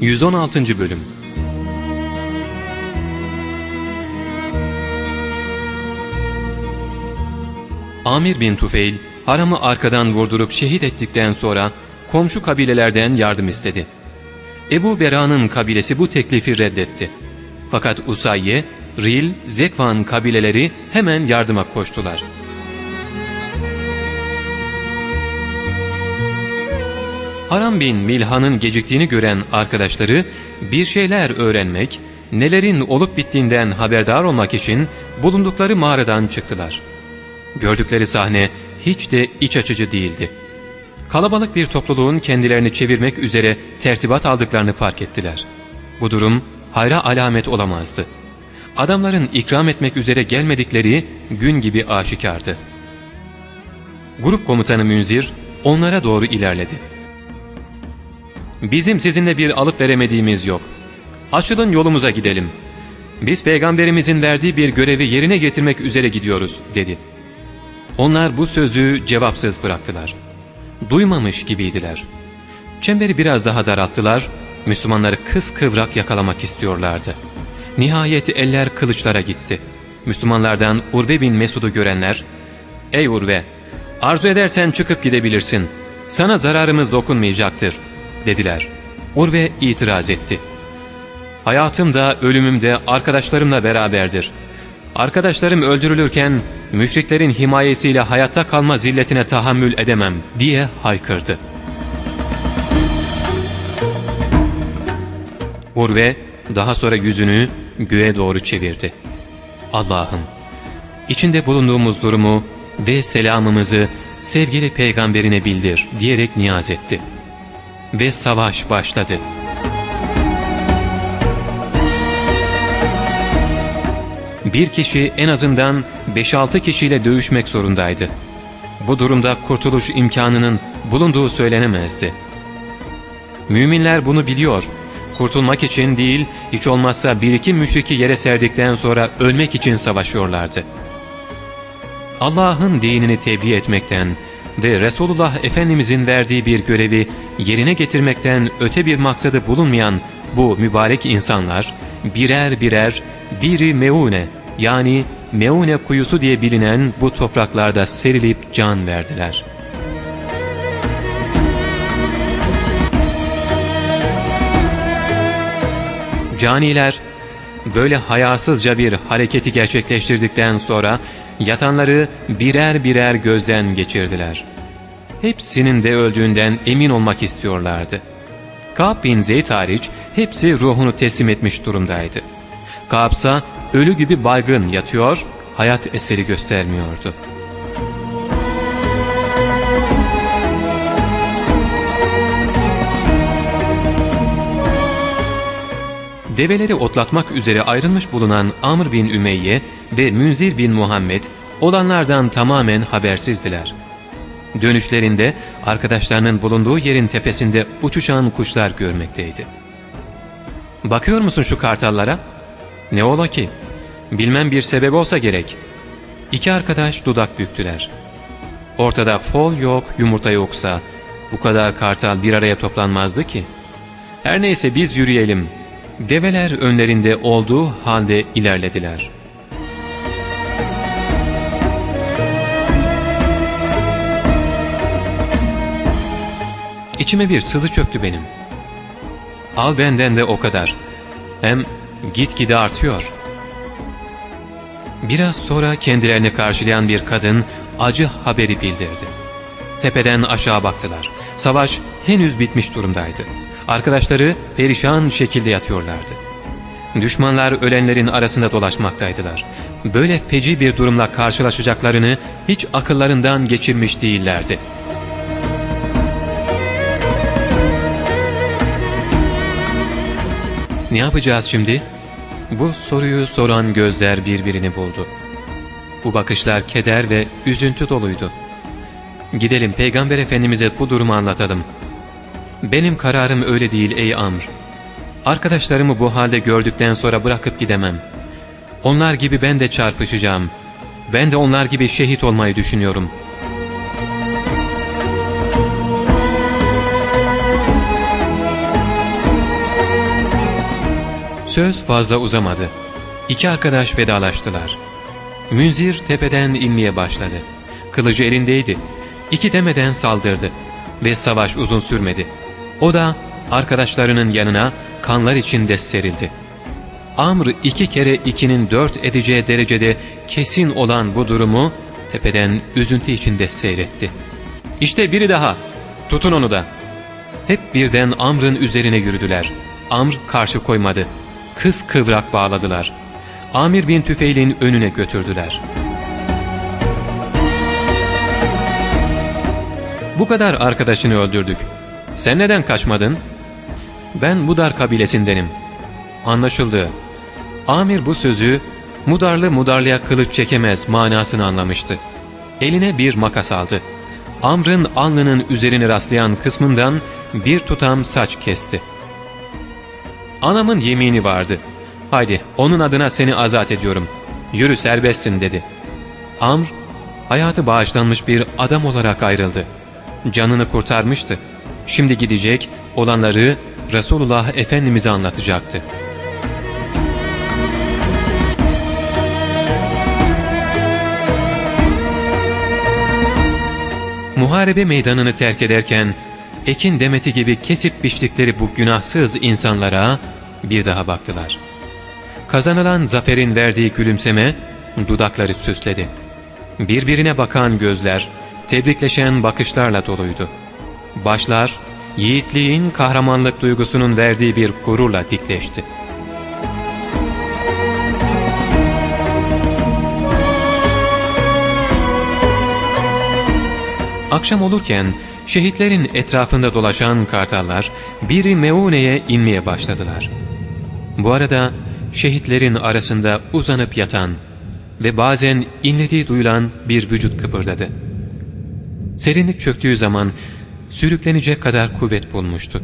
116. Bölüm Amir bin Tufeil, haramı arkadan vurdurup şehit ettikten sonra komşu kabilelerden yardım istedi. Ebu Bera'nın kabilesi bu teklifi reddetti. Fakat Usayye, Ril, Zekvan kabileleri hemen yardıma koştular. Haram bin Milhan'ın geciktiğini gören arkadaşları bir şeyler öğrenmek, nelerin olup bittiğinden haberdar olmak için bulundukları mağaradan çıktılar. Gördükleri sahne hiç de iç açıcı değildi. Kalabalık bir topluluğun kendilerini çevirmek üzere tertibat aldıklarını fark ettiler. Bu durum hayra alamet olamazdı. Adamların ikram etmek üzere gelmedikleri gün gibi aşikardı. Grup komutanı Münzir onlara doğru ilerledi. Bizim sizinle bir alıp veremediğimiz yok. Açılın yolumuza gidelim. Biz peygamberimizin verdiği bir görevi yerine getirmek üzere gidiyoruz dedi. Onlar bu sözü cevapsız bıraktılar. Duymamış gibiydiler. Çemberi biraz daha daralttılar, Müslümanları kıskıvrak yakalamak istiyorlardı. Nihayet eller kılıçlara gitti. Müslümanlardan Urve bin Mesud'u görenler, ''Ey Urve, arzu edersen çıkıp gidebilirsin. Sana zararımız dokunmayacaktır.'' Dediler. Urve itiraz etti. ''Hayatım da ölümüm de arkadaşlarımla beraberdir. Arkadaşlarım öldürülürken müşriklerin himayesiyle hayatta kalma zilletine tahammül edemem.'' diye haykırdı. Urve daha sonra yüzünü göğe doğru çevirdi. Allah'ım, içinde bulunduğumuz durumu ve selamımızı sevgili peygamberine bildir diyerek niyaz etti. Ve savaş başladı. Bir kişi en azından 5-6 kişiyle dövüşmek zorundaydı. Bu durumda kurtuluş imkanının bulunduğu söylenemezdi. Müminler bunu biliyor kurtulmak için değil, hiç olmazsa bir iki müşriki yere serdikten sonra ölmek için savaşıyorlardı. Allah'ın dinini tebliğ etmekten ve Resulullah Efendimizin verdiği bir görevi yerine getirmekten öte bir maksadı bulunmayan bu mübarek insanlar birer birer biri meune yani meune kuyusu diye bilinen bu topraklarda serilip can verdiler.'' Caniler böyle hayasızca bir hareketi gerçekleştirdikten sonra yatanları birer birer gözden geçirdiler. Hepsinin de öldüğünden emin olmak istiyorlardı. Ka'b bin Zeyd hariç hepsi ruhunu teslim etmiş durumdaydı. Ka'b'sa ölü gibi baygın yatıyor, hayat eseri göstermiyordu.'' Develeri otlatmak üzere ayrılmış bulunan Amr bin Ümeyye ve Münzir bin Muhammed olanlardan tamamen habersizdiler. Dönüşlerinde arkadaşlarının bulunduğu yerin tepesinde uçuşan kuşlar görmekteydi. ''Bakıyor musun şu kartallara?'' ''Ne ola ki? Bilmem bir sebep olsa gerek.'' İki arkadaş dudak büktüler. Ortada fol yok, yumurta yoksa bu kadar kartal bir araya toplanmazdı ki. Her neyse biz yürüyelim Develer önlerinde olduğu halde ilerlediler. İçime bir sızı çöktü benim. Al benden de o kadar. Hem gitgide artıyor. Biraz sonra kendilerini karşılayan bir kadın acı haberi bildirdi. Tepeden aşağı baktılar. Savaş henüz bitmiş durumdaydı. Arkadaşları perişan şekilde yatıyorlardı. Düşmanlar ölenlerin arasında dolaşmaktaydılar. Böyle feci bir durumla karşılaşacaklarını hiç akıllarından geçirmiş değillerdi. Ne yapacağız şimdi? Bu soruyu soran gözler birbirini buldu. Bu bakışlar keder ve üzüntü doluydu. Gidelim Peygamber Efendimiz'e bu durumu anlatalım. Benim kararım öyle değil ey Amr. Arkadaşlarımı bu halde gördükten sonra bırakıp gidemem. Onlar gibi ben de çarpışacağım. Ben de onlar gibi şehit olmayı düşünüyorum.'' Söz fazla uzamadı. İki arkadaş vedalaştılar. Münzir tepeden inmeye başladı. Kılıcı elindeydi. İki demeden saldırdı. Ve savaş uzun sürmedi. O da arkadaşlarının yanına kanlar içinde serildi. Amr iki kere ikinin dört edeceği derecede kesin olan bu durumu tepeden üzüntü içinde seyretti. İşte biri daha. Tutun onu da. Hep birden Amr'ın üzerine yürüdüler. Amr karşı koymadı. Kız kıvrak bağladılar. Amir bin Tüfeil'in önüne götürdüler. Bu kadar arkadaşını öldürdük. Sen neden kaçmadın? Ben Mudar kabilesindenim. Anlaşıldı. Amir bu sözü Mudarlı Mudarlı'ya kılıç çekemez manasını anlamıştı. Eline bir makas aldı. Amr'ın alnının üzerine rastlayan kısmından bir tutam saç kesti. Anamın yemini vardı. Haydi onun adına seni azat ediyorum. Yürü serbestsin dedi. Amr hayatı bağışlanmış bir adam olarak ayrıldı. Canını kurtarmıştı. Şimdi gidecek olanları Resulullah Efendimiz'e anlatacaktı. Muharebe meydanını terk ederken ekin demeti gibi kesip biçtikleri bu günahsız insanlara bir daha baktılar. Kazanılan zaferin verdiği gülümseme dudakları süsledi. Birbirine bakan gözler, tebrikleşen bakışlarla doluydu. Başlar, yiğitliğin kahramanlık duygusunun verdiği bir gururla dikleşti. Akşam olurken şehitlerin etrafında dolaşan kartallar biri Meune'ye inmeye başladılar. Bu arada şehitlerin arasında uzanıp yatan ve bazen inlediği duyulan bir vücut kıpırdadı. Serinlik çöktüğü zaman sürüklenecek kadar kuvvet bulmuştu.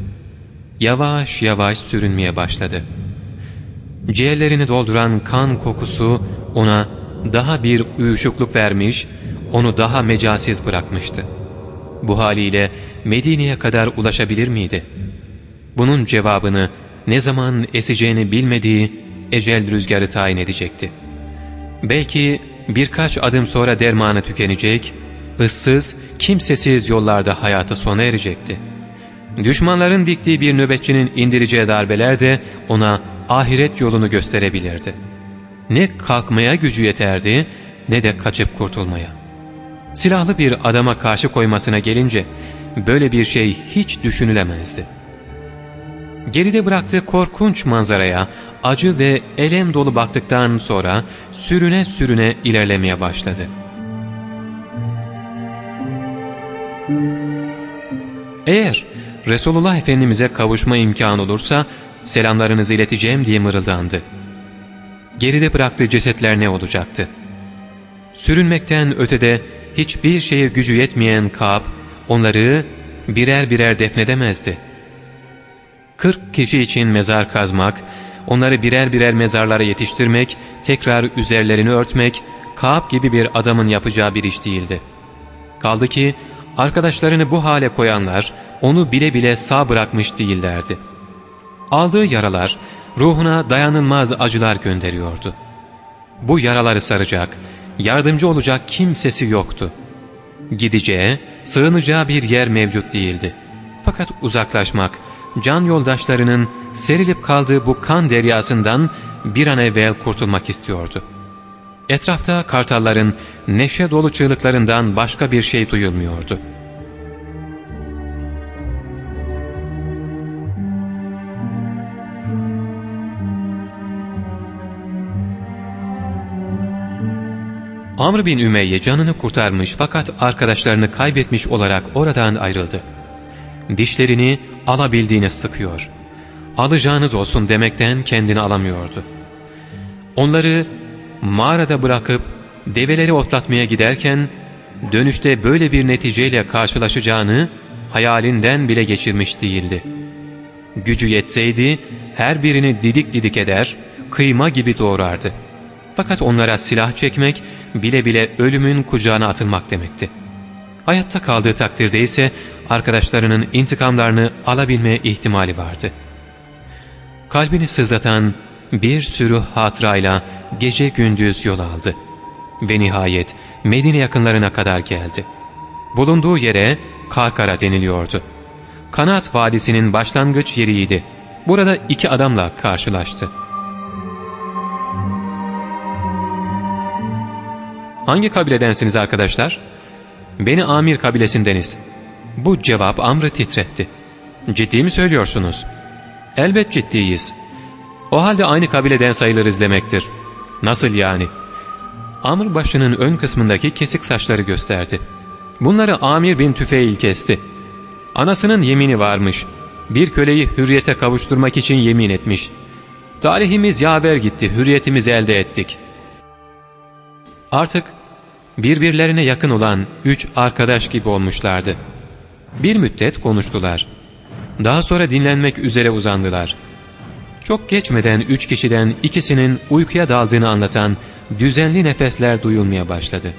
Yavaş yavaş sürünmeye başladı. Ciğerlerini dolduran kan kokusu ona daha bir uyuşukluk vermiş, onu daha mecasiz bırakmıştı. Bu haliyle Medine'ye kadar ulaşabilir miydi? Bunun cevabını ne zaman eseceğini bilmediği ecel rüzgarı tayin edecekti. Belki birkaç adım sonra dermanı tükenecek, ıssız, kimsesiz yollarda hayatı sona erecekti. Düşmanların diktiği bir nöbetçinin indireceği darbeler de ona ahiret yolunu gösterebilirdi. Ne kalkmaya gücü yeterdi ne de kaçıp kurtulmaya. Silahlı bir adama karşı koymasına gelince böyle bir şey hiç düşünülemezdi. Geride bıraktığı korkunç manzaraya acı ve elem dolu baktıktan sonra sürüne sürüne ilerlemeye başladı. Eğer Resulullah Efendimiz'e kavuşma imkanı olursa selamlarınızı ileteceğim diye mırıldandı. Geride bıraktığı cesetler ne olacaktı? Sürünmekten ötede hiçbir şeye gücü yetmeyen Kab onları birer birer defnedemezdi. Kırk kişi için mezar kazmak, onları birer birer mezarlara yetiştirmek, tekrar üzerlerini örtmek, Kaab gibi bir adamın yapacağı bir iş değildi. Kaldı ki arkadaşlarını bu hale koyanlar onu bile bile sağ bırakmış değillerdi. Aldığı yaralar ruhuna dayanılmaz acılar gönderiyordu. Bu yaraları saracak, yardımcı olacak kimsesi yoktu. Gideceği, sığınacağı bir yer mevcut değildi. Fakat uzaklaşmak, can yoldaşlarının serilip kaldığı bu kan deryasından bir an evvel kurtulmak istiyordu. Etrafta kartalların neşe dolu çığlıklarından başka bir şey duyulmuyordu. Amr bin Ümeyye canını kurtarmış fakat arkadaşlarını kaybetmiş olarak oradan ayrıldı. Dişlerini alabildiğine sıkıyor. Alacağınız olsun demekten kendini alamıyordu. Onları mağarada bırakıp develeri otlatmaya giderken dönüşte böyle bir neticeyle karşılaşacağını hayalinden bile geçirmiş değildi. Gücü yetseydi her birini didik didik eder, kıyma gibi doğrardı. Fakat onlara silah çekmek bile bile ölümün kucağına atılmak demekti. Hayatta kaldığı takdirde ise arkadaşlarının intikamlarını alabilme ihtimali vardı. Kalbini sızlatan bir sürü hatırayla gece gündüz yol aldı. Ve nihayet Medine yakınlarına kadar geldi. Bulunduğu yere Karkara deniliyordu. Kanat Vadisi'nin başlangıç yeriydi. Burada iki adamla karşılaştı. Hangi kabiledensiniz arkadaşlar? Beni Amir kabilesindeniz. Bu cevap Amr'ı titretti. Ciddi mi söylüyorsunuz? Elbet ciddiyiz. O halde aynı kabileden sayılırız demektir. Nasıl yani? Amr başının ön kısmındaki kesik saçları gösterdi. Bunları Amir bin Tüfeil kesti. Anasının yemini varmış. Bir köleyi hürriyete kavuşturmak için yemin etmiş. Talihimiz yaver gitti, hürriyetimizi elde ettik. Artık birbirlerine yakın olan üç arkadaş gibi olmuşlardı. Bir müddet konuştular. Daha sonra dinlenmek üzere uzandılar. Çok geçmeden üç kişiden ikisinin uykuya daldığını anlatan düzenli nefesler duyulmaya başladı.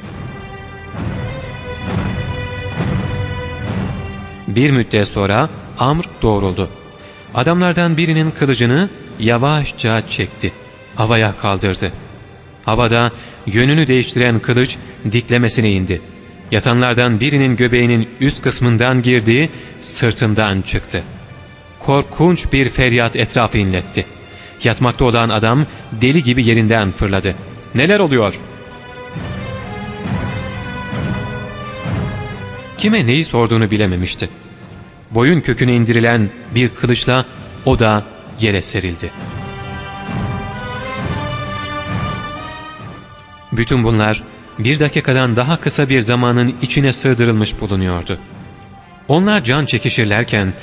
Bir müddet sonra Amr doğruldu. Adamlardan birinin kılıcını yavaşça çekti. Havaya kaldırdı. Havada yönünü değiştiren kılıç diklemesine indi. Yatanlardan birinin göbeğinin üst kısmından girdiği sırtından çıktı. Korkunç bir feryat etrafı inletti. Yatmakta olan adam deli gibi yerinden fırladı. ''Neler oluyor?'' Kime neyi sorduğunu bilememişti. Boyun köküne indirilen bir kılıçla o da yere serildi. Bütün bunlar bir dakikadan daha kısa bir zamanın içine sığdırılmış bulunuyordu. Onlar can çekişirlerken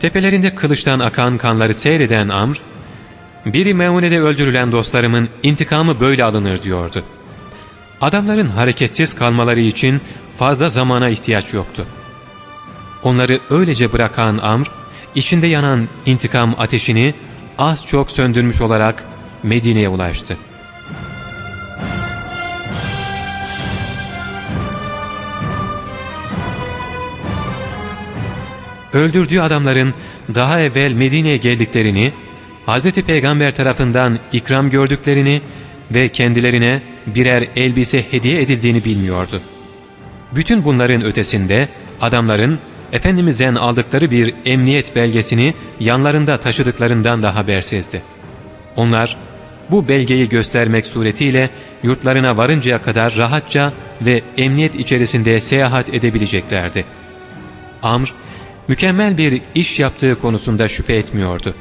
tepelerinde kılıçtan akan kanları seyreden Amr, ''Biri Meune'de öldürülen dostlarımın intikamı böyle alınır.'' diyordu. Adamların hareketsiz kalmaları için fazla zamana ihtiyaç yoktu. Onları öylece bırakan Amr, içinde yanan intikam ateşini az çok söndürmüş olarak Medine'ye ulaştı. Öldürdüğü adamların daha evvel Medine'ye geldiklerini, Hz. Peygamber tarafından ikram gördüklerini ve kendilerine birer elbise hediye edildiğini bilmiyordu. Bütün bunların ötesinde adamların Efendimiz'den aldıkları bir emniyet belgesini yanlarında taşıdıklarından da habersizdi. Onlar bu belgeyi göstermek suretiyle yurtlarına varıncaya kadar rahatça ve emniyet içerisinde seyahat edebileceklerdi. Amr, mükemmel bir iş yaptığı konusunda şüphe etmiyordu.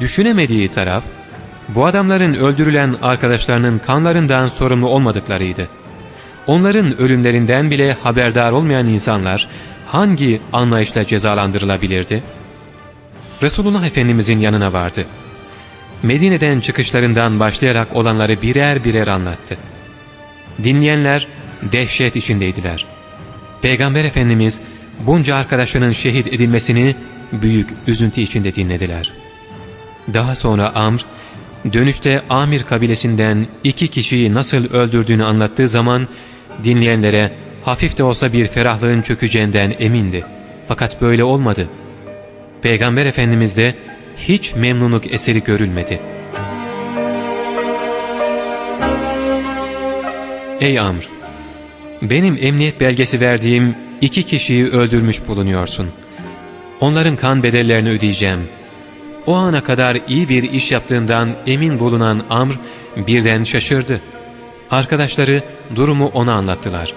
Düşünemediği taraf, bu adamların öldürülen arkadaşlarının kanlarından sorumlu olmadıklarıydı. Onların ölümlerinden bile haberdar olmayan insanlar hangi anlayışla cezalandırılabilirdi? Resulullah Efendimizin yanına vardı. Medine'den çıkışlarından başlayarak olanları birer birer anlattı. Dinleyenler dehşet içindeydiler. Peygamber Efendimiz bunca arkadaşının şehit edilmesini büyük üzüntü içinde dinlediler. Daha sonra Amr, dönüşte Amir kabilesinden iki kişiyi nasıl öldürdüğünü anlattığı zaman dinleyenlere hafif de olsa bir ferahlığın çökeceğinden emindi. Fakat böyle olmadı. Peygamber Efendimiz'de hiç memnunluk eseri görülmedi. Ey Amr! Benim emniyet belgesi verdiğim iki kişiyi öldürmüş bulunuyorsun. Onların kan bedellerini ödeyeceğim. O ana kadar iyi bir iş yaptığından emin bulunan Amr birden şaşırdı. Arkadaşları durumu ona anlattılar.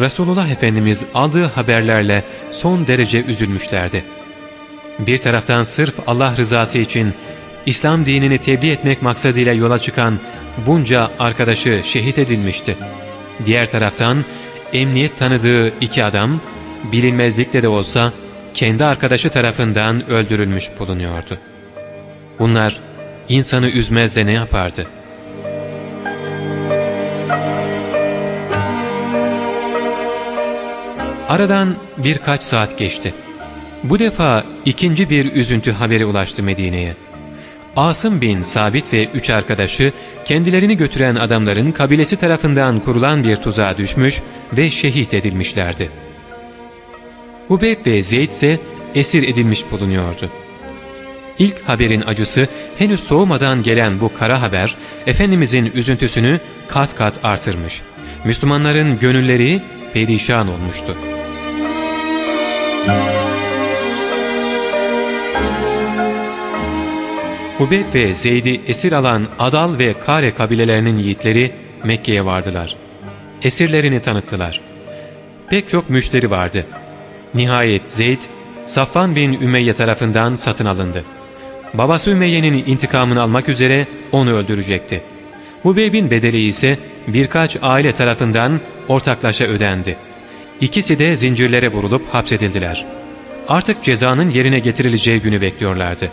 Resulullah Efendimiz aldığı haberlerle son derece üzülmüşlerdi. Bir taraftan sırf Allah rızası için İslam dinini tebliğ etmek maksadıyla yola çıkan bunca arkadaşı şehit edilmişti. Diğer taraftan emniyet tanıdığı iki adam bilinmezlikle de olsa kendi arkadaşı tarafından öldürülmüş bulunuyordu. Bunlar insanı üzmez de ne yapardı? Aradan birkaç saat geçti. Bu defa ikinci bir üzüntü haberi ulaştı Medine'ye. Asım bin Sabit ve üç arkadaşı kendilerini götüren adamların kabilesi tarafından kurulan bir tuzağa düşmüş ve şehit edilmişlerdi. Hubeyb ve Zeyd ise esir edilmiş bulunuyordu. İlk haberin acısı henüz soğumadan gelen bu kara haber Efendimizin üzüntüsünü kat kat artırmış. Müslümanların gönülleri perişan olmuştu. Hubeb ve Zeyd'i esir alan Adal ve Kare kabilelerinin yiğitleri Mekke'ye vardılar. Esirlerini tanıttılar. Pek çok müşteri vardı. Nihayet Zeyd, Safvan bin Ümeyye tarafından satın alındı. Babası Ümeyye'nin intikamını almak üzere onu öldürecekti. Hubeyb'in bedeli ise birkaç aile tarafından ortaklaşa ödendi. İkisi de zincirlere vurulup hapsedildiler. Artık cezanın yerine getirileceği günü bekliyorlardı.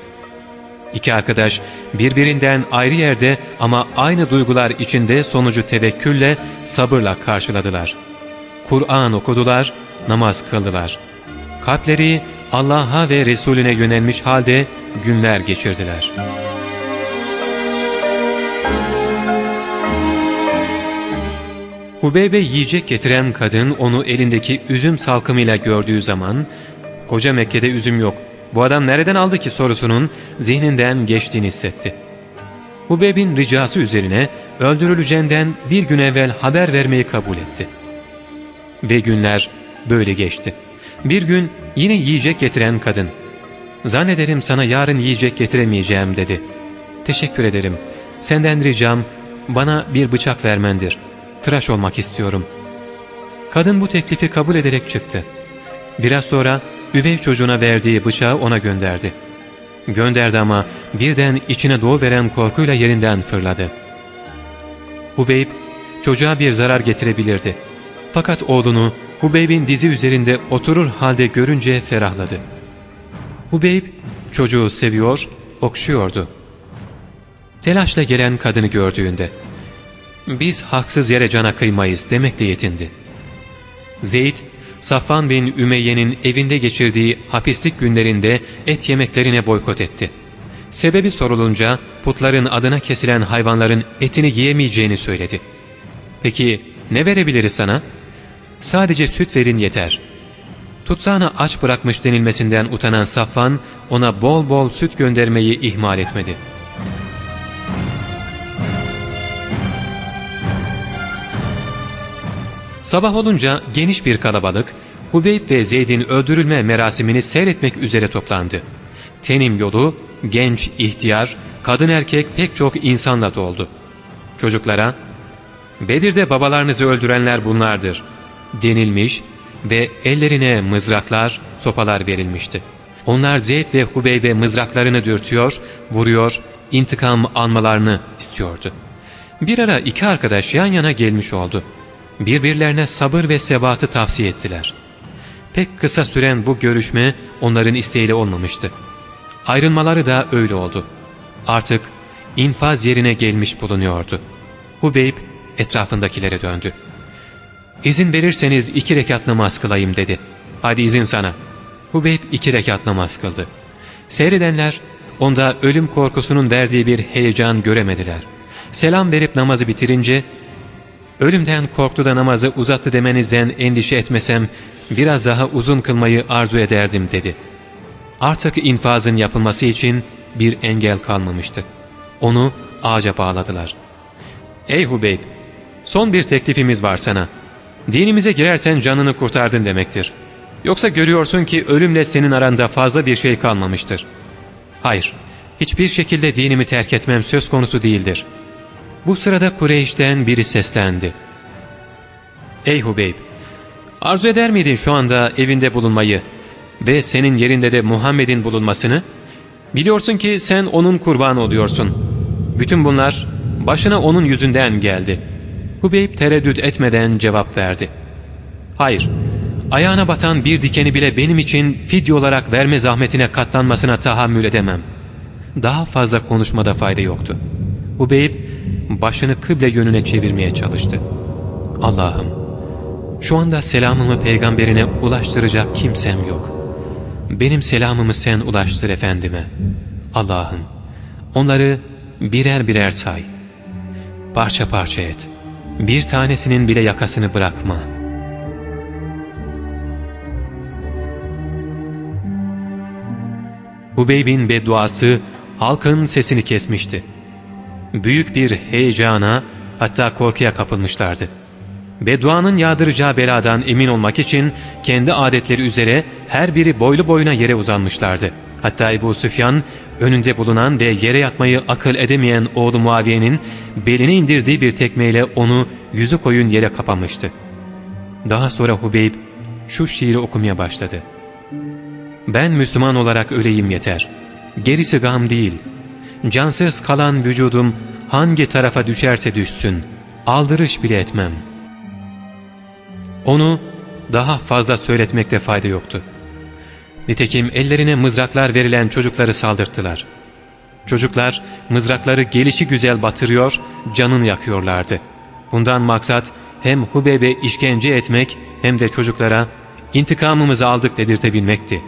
İki arkadaş birbirinden ayrı yerde ama aynı duygular içinde sonucu tevekkülle, sabırla karşıladılar. Kur'an okudular, namaz kıldılar. Kalpleri Allah'a ve Resulüne yönelmiş halde günler geçirdiler. Hubeybe yiyecek getiren kadın onu elindeki üzüm salkımıyla gördüğü zaman ''Koca Mekke'de üzüm yok, bu adam nereden aldı ki?'' sorusunun zihninden geçtiğini hissetti. Hubeyb'in ricası üzerine öldürüleceğinden bir gün evvel haber vermeyi kabul etti. Ve günler böyle geçti. Bir gün yine yiyecek getiren kadın ''Zannederim sana yarın yiyecek getiremeyeceğim.'' dedi. ''Teşekkür ederim. Senden ricam bana bir bıçak vermendir. Tıraş olmak istiyorum.'' Kadın bu teklifi kabul ederek çıktı. Biraz sonra üvey çocuğuna verdiği bıçağı ona gönderdi. Gönderdi ama birden içine doğu veren korkuyla yerinden fırladı. Hubeyb çocuğa bir zarar getirebilirdi. Fakat oğlunu Hubeyb'in dizi üzerinde oturur halde görünce ferahladı. Hubeyb çocuğu seviyor, okşuyordu. Telaşla gelen kadını gördüğünde biz haksız yere cana kıymayız demekle yetindi. Zeyd, Safvan bin Ümeyye'nin evinde geçirdiği hapislik günlerinde et yemeklerine boykot etti. Sebebi sorulunca putların adına kesilen hayvanların etini yiyemeyeceğini söyledi. Peki ne verebiliriz sana? Sadece süt verin yeter. Tutsağına aç bırakmış denilmesinden utanan Safvan ona bol bol süt göndermeyi ihmal etmedi. Sabah olunca geniş bir kalabalık Hubeyb ve Zeyd'in öldürülme merasimini seyretmek üzere toplandı. Tenim yolu genç, ihtiyar, kadın erkek pek çok insanla doldu. Çocuklara Bedir'de babalarınızı öldürenler bunlardır denilmiş ve ellerine mızraklar, sopalar verilmişti. Onlar Zeyd ve Hubeybe mızraklarını dürtüyor, vuruyor, intikam almalarını istiyordu. Bir ara iki arkadaş yan yana gelmiş oldu. Birbirlerine sabır ve sebatı tavsiye ettiler. Pek kısa süren bu görüşme onların isteğiyle olmamıştı. Ayrılmaları da öyle oldu. Artık infaz yerine gelmiş bulunuyordu. Hubeyb etrafındakilere döndü. İzin verirseniz iki rekat namaz kılayım dedi. Hadi izin sana. Hubeyb iki rekat namaz kıldı. Seyredenler onda ölüm korkusunun verdiği bir heyecan göremediler. Selam verip namazı bitirince ölümden korktu da namazı uzattı demenizden endişe etmesem biraz daha uzun kılmayı arzu ederdim dedi. Artık infazın yapılması için bir engel kalmamıştı. Onu ağaca bağladılar. Ey Hubeyb! Son bir teklifimiz var sana. Dinimize girersen canını kurtardın demektir. Yoksa görüyorsun ki ölümle senin aranda fazla bir şey kalmamıştır. Hayır, hiçbir şekilde dinimi terk etmem söz konusu değildir. Bu sırada Kureyş'ten biri seslendi. Ey Hubeyb! Arzu eder miydin şu anda evinde bulunmayı ve senin yerinde de Muhammed'in bulunmasını? Biliyorsun ki sen onun kurbanı oluyorsun. Bütün bunlar başına onun yüzünden geldi. Hubeyb tereddüt etmeden cevap verdi. Hayır, ayağına batan bir dikeni bile benim için fidye olarak verme zahmetine katlanmasına tahammül edemem. Daha fazla konuşmada fayda yoktu. Hubeyb başını kıble yönüne çevirmeye çalıştı. Allah'ım, şu anda selamımı peygamberine ulaştıracak kimsem yok. Benim selamımı sen ulaştır efendime. Allah'ım, onları birer birer say. Parça parça et. Bir tanesinin bile yakasını bırakma. Hubeyb'in bedduası halkın sesini kesmişti. Büyük bir heyecana hatta korkuya kapılmışlardı. Bedduanın yağdıracağı beladan emin olmak için kendi adetleri üzere her biri boylu boyuna yere uzanmışlardı. Hatta Ebu Süfyan önünde bulunan ve yere yatmayı akıl edemeyen oğlu Muaviye'nin beline indirdiği bir tekmeyle onu yüzü koyun yere kapamıştı. Daha sonra Hubeyb şu şiiri okumaya başladı. Ben Müslüman olarak öleyim yeter. Gerisi gam değil. Cansız kalan vücudum hangi tarafa düşerse düşsün. Aldırış bile etmem. Onu daha fazla söyletmekte fayda yoktu. Nitekim ellerine mızraklar verilen çocukları saldırttılar. Çocuklar mızrakları gelişi güzel batırıyor, canını yakıyorlardı. Bundan maksat hem Hubeybe işkence etmek hem de çocuklara intikamımızı aldık dedirtebilmekti.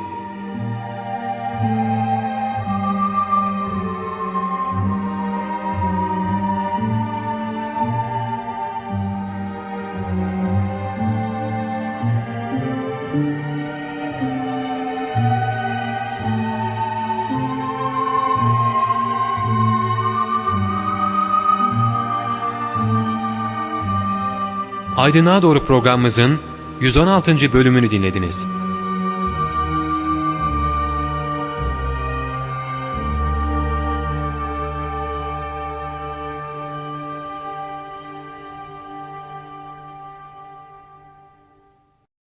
Aydınlığa Doğru programımızın 116. bölümünü dinlediniz.